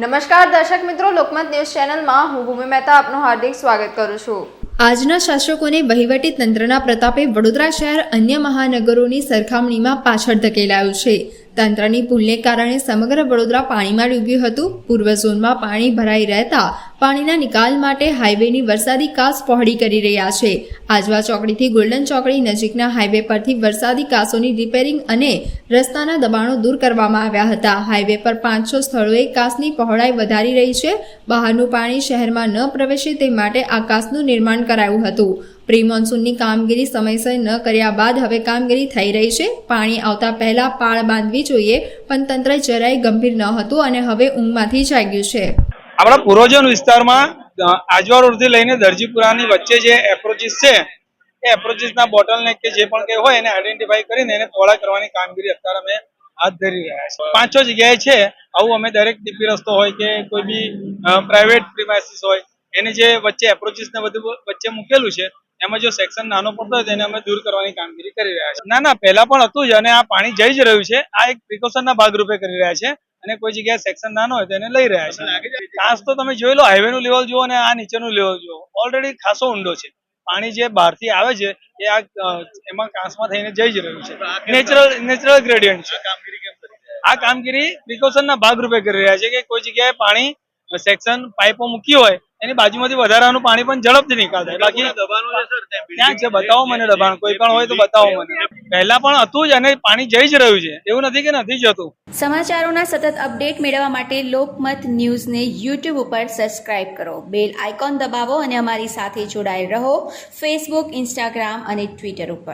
નમસ્કાર દર્શક મિત્રો, લોકમત ન્યૂઝ ચેનલમાં હું ભૂમિ મહેતા આપનું હાર્દિક સ્વાગત કરું છું. આજના શાસકોને વહીવટી તંત્રના પ્રતાપે વડોદરા શહેર અન્ય મહાનગરોની સરખામણીમાં પાછળ ધકેલાયું છે. તંત્રની ભૂલને કારણે સમગ્ર વડોદરા પાણીમાં ડૂબ્યું હતું. પૂર્વ ઝોનમાં પાણી ભરાઈ રહેતા પાણીના નિકાલ માટે હાઈવેની વરસાદી કાસ પહોળી કરી રહ્યા છે. આજવા ચોકડીથી ગોલ્ડન ચોકડી નજીકના હાઈવે પરથી વરસાદી કાસોની રિપેરિંગ અને રસ્તાના દબાણો દૂર કરવામાં આવ્યા હતા. હાઈવે પર પાંચ છ સ્થળોએ કાસની પહોળાઈ વધારી રહી છે. બહારનું પાણી શહેરમાં ન પ્રવેશે તે માટે આ કાસનું નિર્માણ કરાયું હતું. પ્રી મોન્સૂનની કામગીરી સમયસર ન કર્યા બાદ હવે કામગીરી થઈ રહી છે. પાણી આવતા પહેલા પાળ બાંધવી જોઈએ, પણ તંત્ર જરાય ગંભીર ન હતું અને હવે ઊંઘમાંથી જાગ્યું છે. આપણા પૂર્વજન વિસ્તારમાં આજવા રોડથી લઈને દરજીપુરાની વચ્ચે જે એપ્રોચીસ છે, એ એપ્રોચીસના બોટલનેક કે જે પણ કંઈ હોય એને આઈડેન્ટિફાઈ કરીને એને પહોળા કરવાની કામગીરી અત્યારે અમે હાથ ધરી રહ્યા છીએ. પાંચ છ જગ્યાએ છે, આવું અમે દરેક ટીપી રસ્તો હોય કે કોઈ બી પ્રાઇવેટ પ્રિમાઇસીસ હોય, એની જે વચ્ચે એપ્રોચિસ ને બધું વચ્ચે મૂકેલું છે એમાં જો સેક્શન નાનો પડતો હોય તેને અમે દૂર કરવાની કામગીરી કરી રહ્યા છીએ. ના ના, પહેલા પણ હતું જ અને આ પાણી જઈ જ રહ્યું છે. આ એક પ્રિકોશનના ભાગરૂપે કરી રહ્યા છે અને કોઈ જગ્યાએ સેક્શન નાનો હોય તેને લઈ રહ્યા છે. ખાસ તો તમે જોઈ લો હાઈવે નું લેવલ જુઓ અને આ નીચેનું લેવલ જુઓ. ઓલરેડી ખાસો ઊંડો છે. પાણી જે બહારથી આવે છે, એ આ એમાં કાંસમાં થઈને જઈ જ રહ્યું છે. નેચરલ નેચરલ ગ્રેડિયન્ટ છે. આ કામગીરી પ્રિકોશનના ભાગરૂપે કરી રહ્યા છે કે કોઈ જગ્યાએ પાણી સેક્શન પાઇપો મૂકી હોય એની બાજુમાંથી વધારાનું પાણી પણ ઝડપથી નિકાલ થાય બાકી ત્યાં છે બતાવો મને દબાણ. કોઈ પણ હોય તો બતાવો મને. પહેલા પણ હતું જ અને પાણી જઈ જ રહ્યું છે. એવું નથી કે નથી જતું સમાચારોના સતત અપડેટ મેળવવા માટે લોકમત ન્યૂઝને યુટ્યુબ ઉપર સબસ્ક્રાઇબ કરો. બેલ આઇકોન દબાવો અને અમારી સાથે જોડાયેલ રહો. ફેસબુક ઇન્સ્ટાગ્રામ અને ટ્વિટર ઉપર.